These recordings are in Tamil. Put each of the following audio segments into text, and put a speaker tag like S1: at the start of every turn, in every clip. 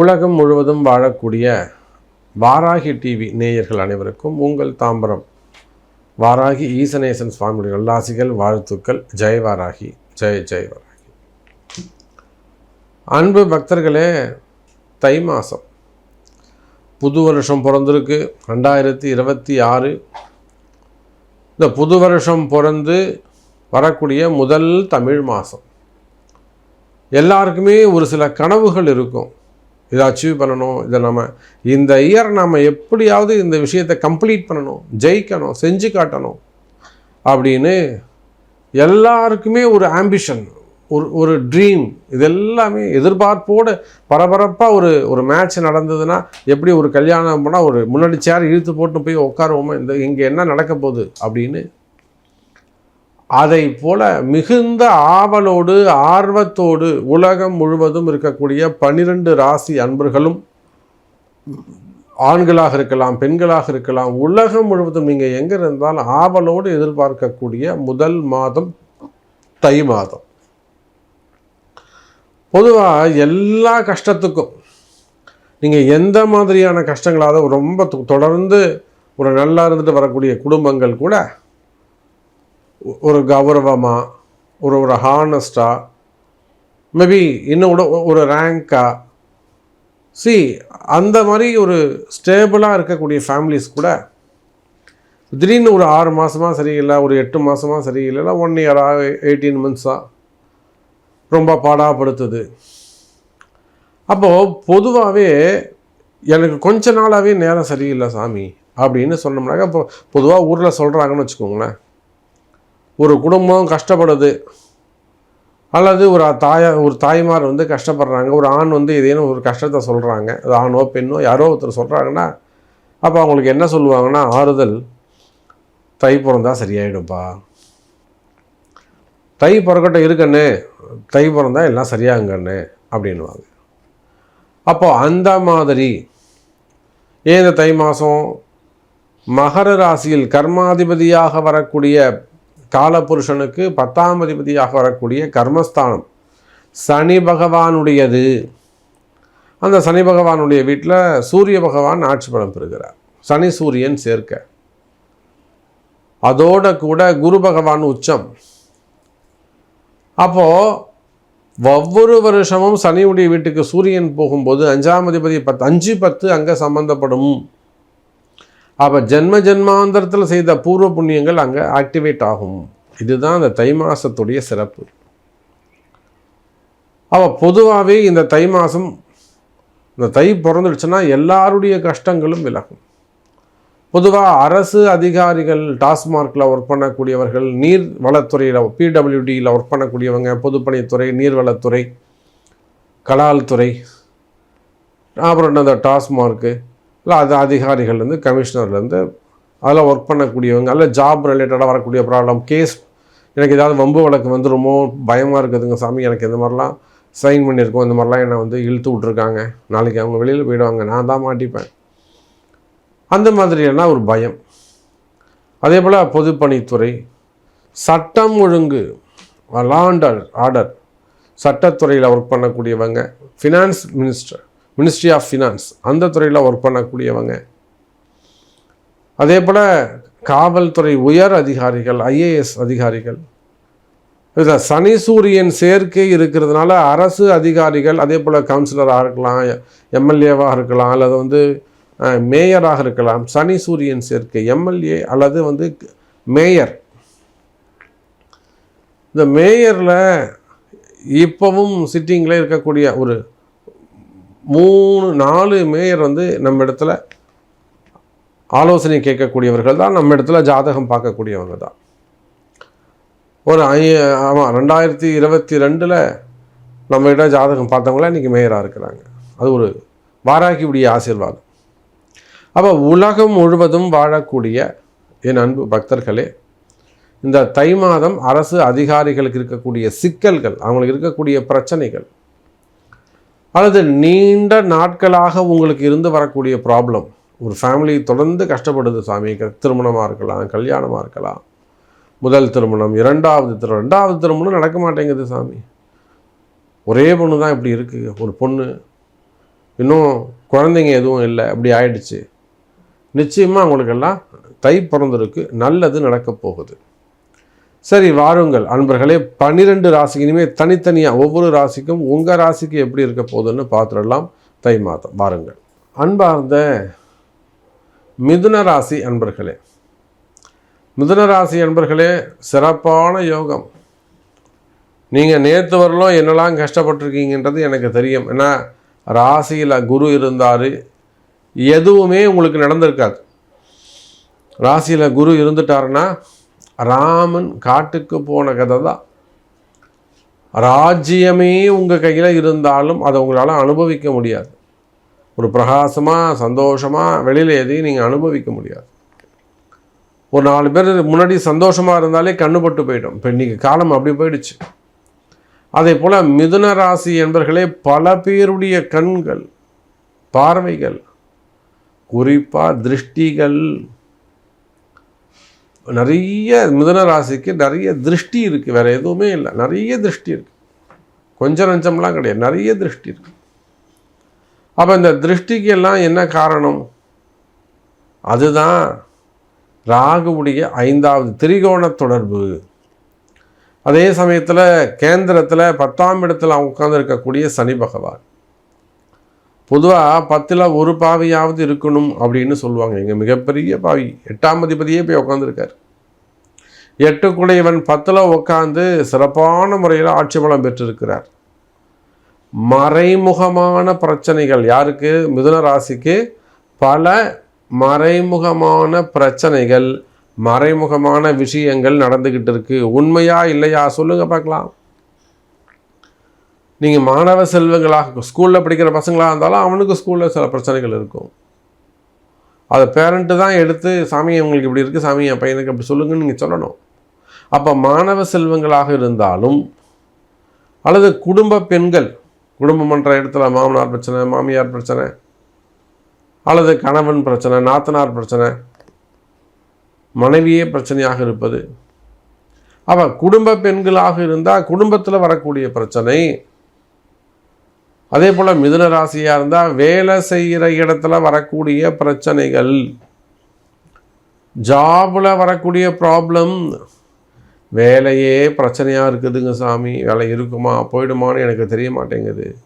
S1: உலகம் முழுவதும் வாழக்கூடிய வாராகி டிவி நேயர்கள் அனைவருக்கும் உங்கள் தாம்பரம். வாராகி ஈசனேசன் சுவாமியுடைய நல்லாசிகள் வாழ்த்துக்கள். ஜெய் வாராகி ஜெய் ஜெய் வாராகி. அன்பு பக்தர்களே தை மாதம் புது வருஷம் பிறந்திருக்கு. ரெண்டாயிரத்தி இருபத்தி ஆறு இந்த புது வருஷம் பிறந்து வரக்கூடிய முதல் தமிழ் மாதம் எல்லாருக்குமே ஒரு சில கனவுகள் இருக்கும். இதை அச்சீவ் பண்ணணும். இதை நம்ம இந்த இயர் நம்ம எப்படியாவது இந்த விஷயத்தை கம்ப்ளீட் பண்ணணும். ஜெயிக்கணும் செஞ்சு காட்டணும். அப்படின்னு எல்லாருக்குமே ஒரு ஆம்பிஷன் ஒரு ஒரு ட்ரீம் இதெல்லாமே எதிர்பார்ப்போடு பரபரப்பாக ஒரு ஒரு மேட்ச் நடந்ததுன்னா எப்படி ஒரு கல்யாணம் பண்ணால் ஒரு முன்னாடி சேர் இழுத்து போட்டு போய் உட்காருவோமா இந்த இங்கே என்ன நடக்க போகுது அப்படின்னு அதை போல மிகுந்த ஆவலோடு ஆர்வத்தோடு உலகம் முழுவதும் இருக்கக்கூடிய பனிரெண்டு ராசி அன்பர்களும் ஆண்களாக இருக்கலாம் பெண்களாக இருக்கலாம் உலகம் முழுவதும் நீங்கள் எங்கே இருந்தாலும் ஆவலோடு எதிர்பார்க்கக்கூடிய முதல் மாதம் தை மாதம். பொதுவாக எல்லா கஷ்டத்துக்கும் நீங்கள் எந்த மாதிரியான கஷ்டங்களாவது ரொம்ப தொ- தொடர்ந்து ஒரு நல்லா இருந்துட்டு வரக்கூடிய குடும்பங்கள் கூட ஒரு கௌரவமாக ஒரு ஒரு ஹானஸ்டாக மேபி இன்னும் கூட ஒரு ரேங்காக சி அந்த மாதிரி ஒரு ஸ்டேபிளாக இருக்கக்கூடிய ஃபேமிலிஸ் கூட திடீர்னு ஒரு ஆறு மாதமாக சரியில்லை ஒரு எட்டு மாதமாக சரியில்லை ஒன் இயராக எயிட்டீன் மந்த்ஸாக ரொம்ப பாடாப்படுத்துது. அப்போது பொதுவாகவே எனக்கு கொஞ்ச நாளாகவே நேரம் சரியில்லை சாமி அப்படின்னு சொன்னோம்னாக்க இப்போ பொதுவாக ஊரில் சொல்கிறாங்கன்னு வச்சுக்கோங்களேன். ஒரு குடும்பம் கஷ்டப்படுது அல்லது ஒரு தாயா ஒரு தாய்மார் வந்து கஷ்டப்படுறாங்க ஒரு ஆண் வந்து ஏதேனும் ஒரு கஷ்டத்தை சொல்கிறாங்க அது ஆணோ பெண்ணோ யாரோ ஒருத்தர் சொல்கிறாங்கன்னா அப்போ அவங்களுக்கு என்ன சொல்லுவாங்கன்னா ஆறுதல் தை பிறந்தா சரியாயிடும்ப்பா தை பிறக்கட்டும் இருக்கண்ணே தை பிறந்தா எல்லாம் சரியாகுங்கண்ணே அப்படின்வாங்க அப்போ அந்த மாதிரி ஏன் இந்த தை மாதம் மகர ராசியில் கர்மாதிபதியாக வரக்கூடிய காலபுருஷனுக்கு பத்தாம் அதிபதியாக வரக்கூடிய கர்மஸ்தானம் சனி பகவானுடையது. அந்த சனி பகவானுடைய வீட்டில் சூரிய பகவான் ஆட்சி பலம் பெறுகிறார். சனி சூரியன் சேர்க்க. அதோட கூட குரு பகவான் உச்சம். அப்போது ஒவ்வொரு வருஷமும் சனியுடைய வீட்டுக்கு சூரியன் போகும்போது அஞ்சாம் அதிபதி பத்து அஞ்சு பத்து அங்கே சம்பந்தப்படும். அப்போ ஜென்ம ஜென்மாந்தரத்தில் செய்த பூர்வ புண்ணியங்கள் அங்கே ஆக்டிவேட் ஆகும். இதுதான் அந்த தை மாதத்துடைய சிறப்பு. அவள் பொதுவாகவே இந்த தை மாதம் இந்த தை பிறந்துடுச்சுன்னா எல்லாருடைய கஷ்டங்களும் விலகும். பொதுவாக அரசு அதிகாரிகள் டாஸ்மார்க்கில் ஒர்க் பண்ணக்கூடியவர்கள் நீர் வளத்துறையில் பிடபிள்யூடியில் ஒர்க் பண்ணக்கூடியவங்க பொதுப்பணித்துறை நீர்வளத்துறை கலால்துறை அப்புறம் அந்த டாஸ்மார்க்கு இல்லை அது அதிகாரிகள்லேருந்து கமிஷனர்லேருந்து அதில் ஒர்க் பண்ணக்கூடியவங்க அல்ல ஜாப் ரிலேட்டடாக வரக்கூடிய ப்ராப்ளம் கேஸ் எனக்கு ஏதாவது வம்பு வழக்கு வந்துருமோ பயமாக இருக்குதுங்க சாமி எனக்கு இந்த மாதிரிலாம் சைன் பண்ணியிருக்கோம் இந்த மாதிரிலாம் என்னை வந்து இழுத்து விட்ருக்காங்க நாளைக்கு அவங்க வெளியில் போயிடுவாங்க நான் தான் மாட்டிப்பேன். அந்த மாதிரியெல்லாம் ஒரு பயம். அதே போல் பொதுப்பணித்துறை சட்டம் ஒழுங்கு லாண்டர் ஆர்டர் சட்டத்துறையில் ஒர்க் பண்ணக்கூடியவங்க finance minister ministry of finance அந்த துறையில் ஒர்க் பண்ணக்கூடியவங்க. அதே போல் காவல்துறை உயர் அதிகாரிகள் ஐஏஎஸ் அதிகாரிகள். இதில் சனி சூரியன் சேர்க்கை இருக்கிறதுனால அரசு அதிகாரிகள் அதே போல் கவுன்சிலராக இருக்கலாம் எம்எல்ஏவாக இருக்கலாம் அல்லது வந்து மேயராக இருக்கலாம் சனி சூரியன் சேர்க்கை எம்எல்ஏ அல்லது வந்து மேயர் இந்த மேயரில் இப்போவும் சிட்டிங்கில் இருக்கக்கூடிய ஒரு மூணு நாலு மேயர் வந்து நம்ம இடத்துல ஆலோசனை கேட்கக்கூடியவர்கள் தான் நம்ம இடத்துல ஜாதகம் பார்க்கக்கூடியவங்க தான். ஒரு ஐ ஆமாம் ரெண்டாயிரத்தி இருபத்தி ரெண்டில் நம்ம இடம் ஜாதகம் பார்த்தவங்களாம் இன்றைக்கி மேயராக இருக்கிறாங்க. அது ஒரு வாராகியுடைய ஆசீர்வாதம். அப்போ உலகம் முழுவதும் வாழக்கூடிய என் அன்பு பக்தர்களே இந்த தை மாதம் அரசு அதிகாரிகளுக்கு இருக்கக்கூடிய சிக்கல்கள் அவங்களுக்கு இருக்கக்கூடிய பிரச்சனைகள் அல்லது நீண்ட நாட்களாக உங்களுக்கு இருந்து வரக்கூடிய ப்ராப்ளம் ஒரு ஃபேமிலி தொடர்ந்து கஷ்டப்படுது சாமி. க- திருமணமாக இருக்கலாம் கல்யாணமாக இருக்கலாம். முதல் திருமணம் இரண்டாவது திருமணம் ரெண்டாவது திருமணம் நடக்க மாட்டேங்குது சாமி. ஒரே பொண்ணு தான் இப்படி இருக்குது ஒரு பொண்ணு. இன்னும் குழந்தைங்க எதுவும் இல்லை. அப்படி ஆயிடுச்சு. நிச்சயமாக அவங்களுக்கெல்லாம் தை பிறந்திருக்கு. நல்லது நடக்கப் போகுது. சரி வாருங்கள். அன்பர்களே பன்னிரெண்டு ராசிக்குமே தனித்தனியாக ஒவ்வொரு ராசிக்கும் உங்கள் ராசிக்கு எப்படி இருக்க போகுதுன்னு பார்த்துடலாம். தை மாதம். வாருங்கள். அன்பார்ந்த மிதுன ராசி அன்பர்களே மிதுன ராசி அன்பர்களே சிறப்பான யோகம். நீங்கள் நேற்று வரலும் என்னெல்லாம் கஷ்டப்பட்டிருக்கீங்கன்றது எனக்கு தெரியும். ஏன்னா ராசியில் குரு இருந்தார். எதுவுமே உங்களுக்கு நடந்திருக்காது. ராசியில் குரு இருந்துட்டாருன்னா ராமன் காட்டுக்கு போன கதை தான். ராஜ்யமே உங்கள் கையில் இருந்தாலும் அதை உங்களால் அனுபவிக்க முடியாது. ஒரு பிரகாசமாக சந்தோஷமாக வெளியில் எதையும் நீங்கள் அனுபவிக்க முடியாது. ஒரு நாலு பேர் முன்னாடி சந்தோஷமாக இருந்தாலே கண்ணுபட்டு போயிடும். இப்போ இன்றைக்கி காலம் அப்படி போயிடுச்சு. அதே போல் மிதுன ராசி என்பர்களே பல பேருடைய கண்கள் பார்வைகள் குறிப்பாக திருஷ்டிகள் நிறைய மிதன ராசிக்கு நிறைய திருஷ்டி இருக்குது வேறு எதுவுமே இல்லை. நிறைய திருஷ்டி இருக்குது கொஞ்சம் நஞ்சம்லாம் கிடையாது. நிறைய திருஷ்டி இருக்குது அப்போ இந்த திருஷ்டிக்கு எல்லாம் என்ன காரணம்? அதுதான் ராகுவுடைய ஐந்தாவது திரிகோண தொடர்பு. அதே சமயத்தில் கேந்திரத்தில் பத்தாம் இடத்துல உட்கார்ந்து சனி பகவான். பொதுவாக பத்தில் ஒரு பாவியாவது இருக்கணும் அப்படின்னு சொல்லுவாங்க. இங்கே மிகப்பெரிய பாவி. எட்டாம் அதிபதியே போய் உட்காந்துருக்கார் எட்டுக்குடையவன் பத்தில் உட்காந்து சிறப்பான முறையில் ஆட்சி பலம் பெற்றிருக்கிறார். மறைமுகமான பிரச்சனைகள். யாருக்கு? மிதுன ராசிக்கு பல மறைமுகமான பிரச்சனைகள் மறைமுகமான விஷயங்கள் நடந்துக்கிட்டு இருக்கு. உண்மையா இல்லையா? சொல்லுங்க பார்க்கலாம். நீங்கள் மாணவ செல்வங்களாக ஸ்கூலில் படிக்கிற பசங்களாக இருந்தாலும் அவனுக்கு ஸ்கூலில் சில பிரச்சனைகள் இருக்கும். அதை பேரண்ட்டு தான் எடுத்து சாமி உங்களுக்கு இப்படி இருக்குது சாமி என் பையனுக்கு அப்படி சொல்லுங்கன்னு நீங்கள் சொல்லணும். அப்போ மாணவ செல்வங்களாக இருந்தாலும் அல்லது குடும்ப பெண்கள் குடும்பம் பண்ணுற இடத்துல மாமனார் பிரச்சனை மாமியார் பிரச்சனை அல்லது கணவன் பிரச்சனை நாத்தனார் பிரச்சனை மனைவியே பிரச்சனையாக இருப்பது. அவ குடும்ப பெண்களாக இருந்தால் குடும்பத்தில் வரக்கூடிய பிரச்சனை அதே போல் மிதுன ராசியாக இருந்தால் வேலை செய்கிற இடத்துல வரக்கூடிய பிரச்சனைகள். ஜாபில் வரக்கூடிய ப்ராப்ளம் வேலையே பிரச்சனையாக இருக்குதுங்க சாமி. வேலை இருக்குமா? போயிடுமான்னு எனக்கு தெரிய மாட்டேங்குது.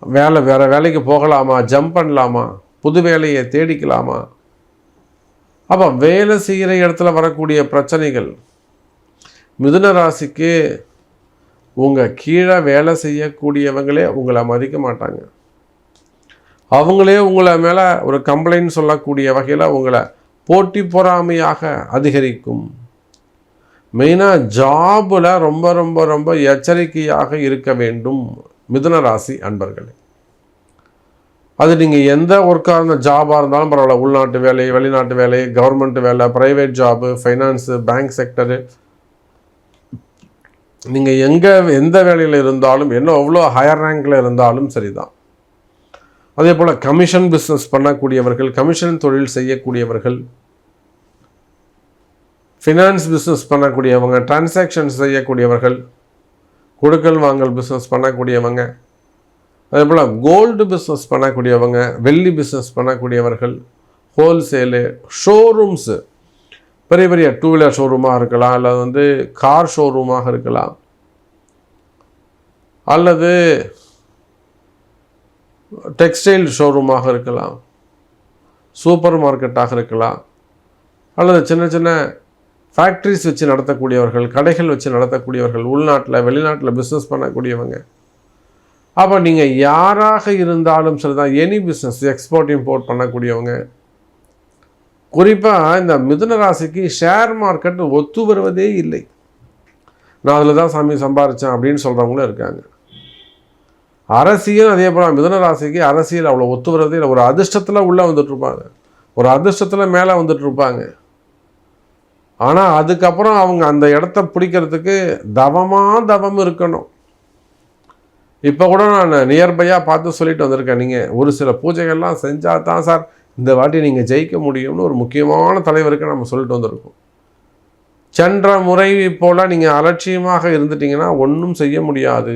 S1: வேலை வேறு வேலைக்கு போகலாமா? ஜம்ப் பண்ணலாமா? புது வேலையை தேடிக்கலாமா? அப்போ வேலை செய்கிற இடத்துல வரக்கூடிய பிரச்சனைகள். மிதுன ராசிக்கு உங்கள் கீழே வேலை செய்யக்கூடியவங்களே உங்களை மதிக்க மாட்டாங்க. அவங்களே உங்களை மேலே ஒரு கம்ப்ளைண்ட் சொல்லக்கூடிய வகையில் உங்களை போட்டி பொறாமையாக அதிகரிக்கும். மெயினாக ஜாபில் ரொம்ப ரொம்ப ரொம்ப எச்சரிக்கையாக இருக்க வேண்டும் மிதுன ராசி அன்பர்களே. அது நீங்கள் எந்த ஒர்க்காக இருந்த ஜாபாக இருந்தாலும் பரவாயில்ல. உள்நாட்டு வேலை வெளிநாட்டு வேலை கவர்மெண்ட் வேலை private job finance bank sector நீங்கள் எங்கே எந்த வேலையில் இருந்தாலும் என்ன எவ்வளோ ஹையர் ரேங்கில் இருந்தாலும் சரிதான். அதே போல் கமிஷன் பிஸ்னஸ் பண்ணக்கூடியவர்கள் கமிஷன் தொழில் செய்யக்கூடியவர்கள் ஃபினான்ஸ் பிஸ்னஸ் பண்ணக்கூடியவங்க டிரான்சாக்ஷன் செய்யக்கூடியவர்கள் கொடுக்கல் வாங்கல் பிஸ்னஸ் பண்ணக்கூடியவங்க அதே போல் கோல்டு பிஸ்னஸ் பண்ணக்கூடியவங்க வெள்ளி பிஸ்னஸ் பண்ணக்கூடியவர்கள் ஹோல்சேலு ஷோரூம்ஸு பெரிய பெரிய டூ வீலர் ஷோரூமாக இருக்கலாம் அல்லது வந்து கார் ஷோரூமாக இருக்கலாம். அல்லது டெக்ஸ்டைல் ஷோரூமாக இருக்கலாம். சூப்பர் மார்க்கெட்டாக இருக்கலாம். அல்லது சின்ன சின்ன ஃபேக்ட்ரிஸ் வச்சு நடத்தக்கூடியவர்கள் கடைகள் வச்சு நடத்தக்கூடியவர்கள் உள்நாட்டில் வெளிநாட்டில் பிஸ்னஸ் பண்ணக்கூடியவங்க. அப்போ நீங்கள் யாராக இருந்தாலும் சரி தான் எனி பிஸ்னஸ் எக்ஸ்போர்ட் இம்போர்ட் பண்ணக்கூடியவங்க. குறிப்பாக இந்த மிதுன ராசிக்கு ஷேர் மார்க்கெட் ஒத்து வருவதே இல்லை. நான் அதில் தான் சாமி சம்பாரித்தேன் அப்படின்னு சொல்கிறவங்களும் இருக்காங்க. அரசியல் அதே போல் மிதுன ராசிக்கு அரசியல் அவ்வளோ ஒத்து வர்றதே இல்லை. ஒரு அதிர்ஷ்டத்தில் உள்ளே வந்துட்டுருப்பாங்க ஒரு அதிர்ஷ்டத்தில் மேலே வந்துட்டுருப்பாங்க ஆனால் அதுக்கப்புறம் அவங்க அந்த இடத்த பிடிக்கிறதுக்கு தவமாக தவம் இருக்கணும். இப்போ கூட நான் நியர்பையாக பார்த்து சொல்லிட்டு வந்திருக்கேன். நீங்கள் ஒரு சில பூஜைகள்லாம் செஞ்சால் தான் சார் இந்த வாட்டி நீங்கள் ஜெயிக்க முடியும்னு ஒரு முக்கியமான தலைவருக்கு நம்ம சொல்லிட்டு வந்திருக்கோம். சென்ற முறை போல் நீங்கள் அலட்சியமாக இருந்துட்டீங்கன்னா ஒன்றும் செய்ய முடியாது.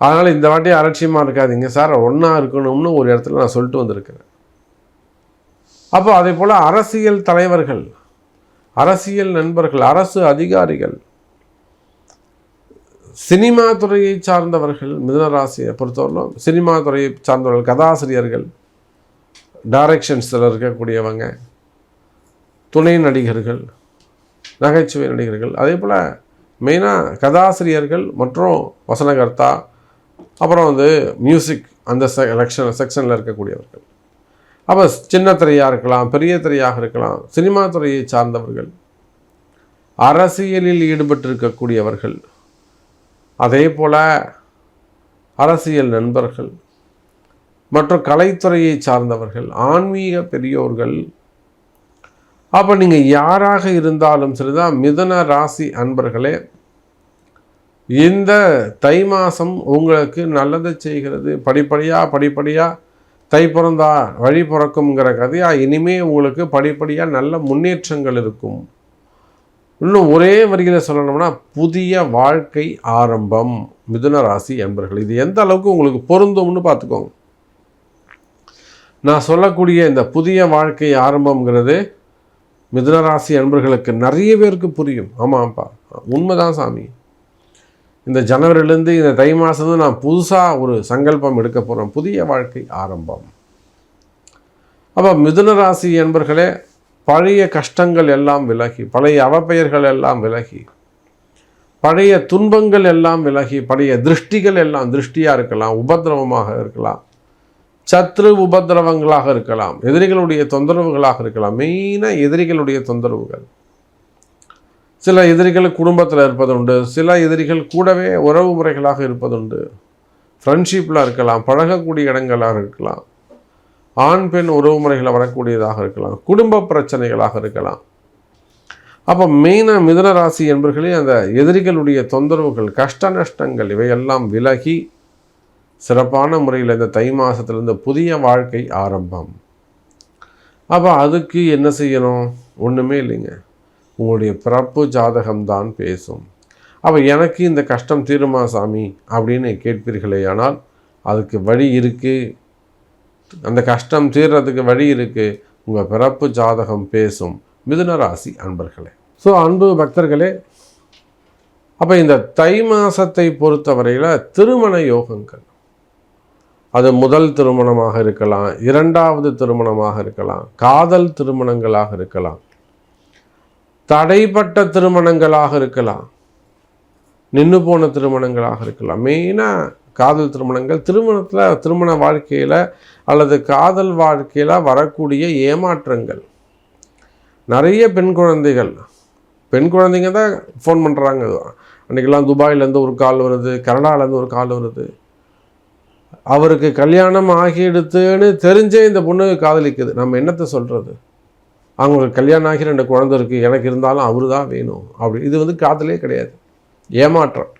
S1: அதனால் இந்த வாட்டி அலட்சியமாக இருக்காதீங்க சார் ஒன்றா இருக்கணும்னு ஒரு இடத்துல நான் சொல்லிட்டு வந்திருக்கிறேன். அப்போ அதே போல் அரசியல் தலைவர்கள் அரசியல் நண்பர்கள் அரசு அதிகாரிகள் சினிமா துறையை சார்ந்தவர்கள் மிதனராசியை பொறுத்தவரையிலும் சினிமா துறையை சார்ந்தவர்கள் கதாசிரியர்கள் டைரக்ஷன்ஸில் இருக்கக்கூடியவங்க துணை நடிகர்கள் நகைச்சுவை நடிகர்கள் அதே போல் மெயினாக கதாசிரியர்கள் மற்றும் வசனகர்த்தா அப்புறம் வந்து மியூசிக் அந்த செலக்ஷன் செக்ஷனில் இருக்கக்கூடியவர்கள். அப்போ சின்ன திரையாக இருக்கலாம் பெரிய திரையாக இருக்கலாம் சினிமா துறையை சார்ந்தவர்கள் அரசியலில் ஈடுபட்டிருக்கக்கூடியவர்கள் அதே போல் அரசியல் நண்பர்கள் மற்றும் கலைத்துறையை சார்ந்தவர்கள் ஆன்மீக பெரியோர்கள். அப்போ நீங்கள் யாராக இருந்தாலும் சரிதான் மிதன ராசி அன்பர்களே இந்த தை மாதம் உங்களுக்கு நல்லதை செய்கிறது. படிப்படியாக படிப்படியாக தை பிறந்தா வழி பிறக்குங்கிற கதையாக இனிமே உங்களுக்கு படிப்படியாக நல்ல முன்னேற்றங்கள் இருக்கும். இன்னும் ஒரே வரியில் சொல்லணும்னா புதிய வாழ்க்கை ஆரம்பம் மிதுன ராசி என்பர்கள் இது எந்த அளவுக்கு உங்களுக்கு பொருந்தும்னு பார்த்துக்கோங்க. நான் சொல்லக்கூடிய இந்த புதிய வாழ்க்கை ஆரம்பம்ங்கிறது மிதுனராசி அன்பர்களுக்கு நிறைய பேருக்கு புரியும். ஆமாம்ப்பா உண்மைதான் சாமி. இந்த ஜனவரிலேருந்து இந்த தை மாதத்துலேருந்து நான் புதுசாக ஒரு சங்கல்பம் எடுக்க போகிறேன் புதிய வாழ்க்கை ஆரம்பம். அப்போ மிதுன ராசி என்பர்களே பழைய கஷ்டங்கள் எல்லாம் விலகி பழைய அவப்பெயர்கள் எல்லாம் விலகி பழைய துன்பங்கள் எல்லாம் விலகி பழைய திருஷ்டிகள் எல்லாம் திருஷ்டியாக இருக்கலாம் உபதிரவமாக இருக்கலாம். சத்ரு உபதிரவங்களாக இருக்கலாம் எதிரிகளுடைய தொந்தரவுகளாக இருக்கலாம் மெயினாக எதிரிகளுடைய தொந்தரவுகள். சில எதிரிகள் குடும்பத்தில் இருப்பதுண்டு சில எதிரிகள் கூடவே உறவு முறைகளாக இருப்பதுண்டு. ஃப்ரெண்ட்ஷிப்பில் இருக்கலாம் பழகக்கூடிய இடங்களாக இருக்கலாம். ஆண் பெண் உறவு முறைகளை வரக்கூடியதாக இருக்கலாம் குடும்ப பிரச்சனைகளாக இருக்கலாம். அப்போ மெயினாக மிதன ராசி என்பர்களே அந்த எதிரிகளுடைய தொந்தரவுகள் கஷ்ட நஷ்டங்கள் இவையெல்லாம் விலகி சிறப்பான முறையில் இந்த தை மாதத்துலேருந்து புதிய வாழ்க்கை ஆரம்பம். அப்போ அதுக்கு என்ன செய்யணும்? ஒன்றுமே இல்லைங்க. உங்களுடைய பிறப்பு ஜாதகம்தான் பேசும். அப்போ எனக்கு இந்த கஷ்டம் தீருமா சாமி? அப்படின்னு கேட்பீர்களே ஆனால் அதுக்கு வழி இருக்குது அந்த கஷ்டம் தீர்றதுக்கு வழி இருக்குது உங்கள் பிறப்பு ஜாதகம் பேசும். மிதுன ராசி அன்பர்களே. ஸோ அன்பு பக்தர்களே அப்போ இந்த தை மாதத்தை பொறுத்தவரையில் திருமண யோகங்கள். அது முதல் திருமணமாக இருக்கலாம் இரண்டாவது திருமணமாக இருக்கலாம் காதல் திருமணங்களாக இருக்கலாம் தடைப்பட்ட திருமணங்களாக இருக்கலாம் நின்று போன திருமணங்களாக இருக்கலாம். மெயினாக காதல் திருமணங்கள் திருமணத்தில் திருமண வாழ்க்கையில் அல்லது காதல் வாழ்க்கையில் வரக்கூடிய ஏமாற்றங்கள். நிறைய பெண் குழந்தைகள் பெண் குழந்தைங்க தான் ஃபோன் பண்ணுறாங்க அன்றைக்கெல்லாம் துபாயிலேருந்து ஒரு கால் வருது கனடாலேருந்து ஒரு கால் வருது. அவருக்கு கல்யாணம் ஆகிடுத்துன்னு தெரிஞ்சே இந்த பொண்ணு காதலிக்குது. நம்ம என்னத்தை சொல்கிறது அவங்களுக்கு கல்யாணம் ஆகி ரெண்டு குழந்தை இருக்குது எனக்கு இருந்தாலும் அவரு தான் வேணும். அப்படி இது வந்து காதலே கிடையாது. ஏமாற்றம்.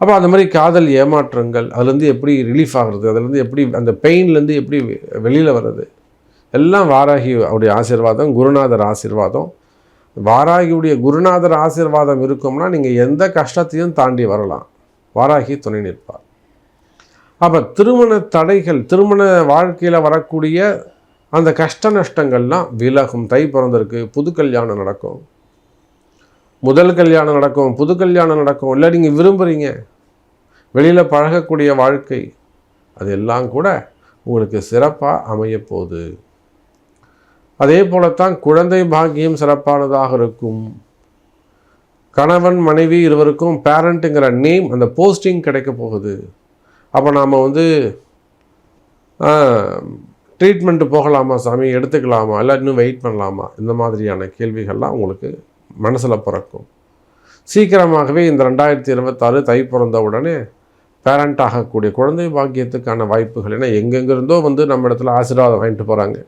S1: அப்போ அந்த மாதிரி காதல் ஏமாற்றங்கள் அதுலேருந்து எப்படி ரிலீஃப் ஆகிறது அதுலேருந்து எப்படி அந்த பெயின்லேருந்து எப்படி வெளியில் வர்றது? எல்லாம் வாராகி அவருடைய ஆசீர்வாதம் குருநாதர் ஆசீர்வாதம். வாராகியுடைய குருநாதர் ஆசீர்வாதம் இருக்கும்னா நீங்கள் எந்த கஷ்டத்தையும் தாண்டி வரலாம். வாராகி துணை நிற்பார். அப்போ திருமண தடைகள் திருமண வாழ்க்கையில் வரக்கூடிய அந்த கஷ்ட நஷ்டங்கள்லாம் விலகும். தை பிறந்திருக்கு புது கல்யாணம் நடக்கும். முதல் கல்யாணம் நடக்கும் புது கல்யாணம் நடக்கும். இல்லை நீங்கள் விரும்புகிறீங்க வெளியில் பழகக்கூடிய வாழ்க்கை அது எல்லாம் கூட உங்களுக்கு சிறப்பாக அமையப்போகுது அதே போலத்தான் குழந்தை பாக்கியம் சிறப்பானதாக இருக்கும். கணவன் மனைவி இருவருக்கும் பேரண்ட்டுங்கிற நேம் அந்த போஸ்டிங் கிடைக்க போகுது. அப்போ நாம் வந்து ட்ரீட்மெண்ட்டு போகலாமா சாமி? எடுத்துக்கலாமா? இல்லை இன்னும் வெயிட் பண்ணலாமா? இந்த மாதிரியான கேள்விகள்லாம் உங்களுக்கு மனசில் பிறக்கும். சீக்கிரமாகவே இந்த ரெண்டாயிரத்தி இருபத்தாறு தை பிறந்த உடனே பேரண்ட் ஆகக்கூடிய குழந்தை பாக்கியத்துக்கான வாய்ப்புகள் ஏன்னா எங்கெங்கிருந்தோ வந்து நம்ம இடத்துல ஆசீர்வாதம் வாங்கிட்டு போகிறாங்க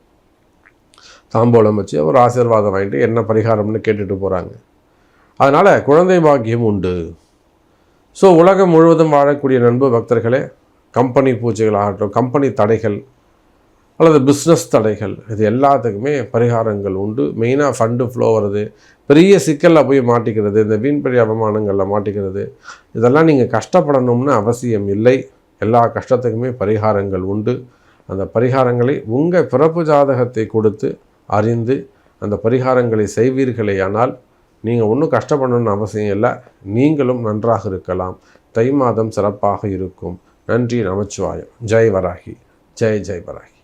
S1: தாம்போலம் வச்சு ஒரு ஆசீர்வாதம் வாங்கிட்டு என்ன பரிகாரம்னு கேட்டுட்டு போகிறாங்க அதனால் குழந்தை பாக்கியம் உண்டு. ஸோ உலகம் முழுவதும் வாழக்கூடிய நண்பு பக்தர்களே கம்பெனி பூஜைகள் ஆகட்டும் கம்பெனி தடைகள் அல்லது பிஸ்னஸ் தடைகள் இது எல்லாத்துக்குமே பரிகாரங்கள் உண்டு. மெயினாக ஃபண்டு ஃப்ளோ வருது. பெரிய சிக்கலில் போய் மாட்டிக்கிறது இந்த வீண்பெரிய அவமானங்களில் மாட்டிக்கிறது இதெல்லாம் நீங்கள் கஷ்டப்படணும்னு அவசியம் இல்லை. எல்லா கஷ்டத்துக்குமே பரிகாரங்கள் உண்டு. அந்த பரிகாரங்களை உங்கள் பிறப்பு ஜாதகத்தை கொடுத்து அறிந்து அந்த பரிகாரங்களை செய்வீர்களேயானால் நீங்கள் ஒன்றும் கஷ்டப்படணும்னு அவசியம் இல்லை. நீங்களும் நன்றாக இருக்கலாம். தை மாதம் சிறப்பாக இருக்கும். நன்றி நமச்சிவாயம். ஜெய் வராகி. ஜெய் ஜெய் வராகி.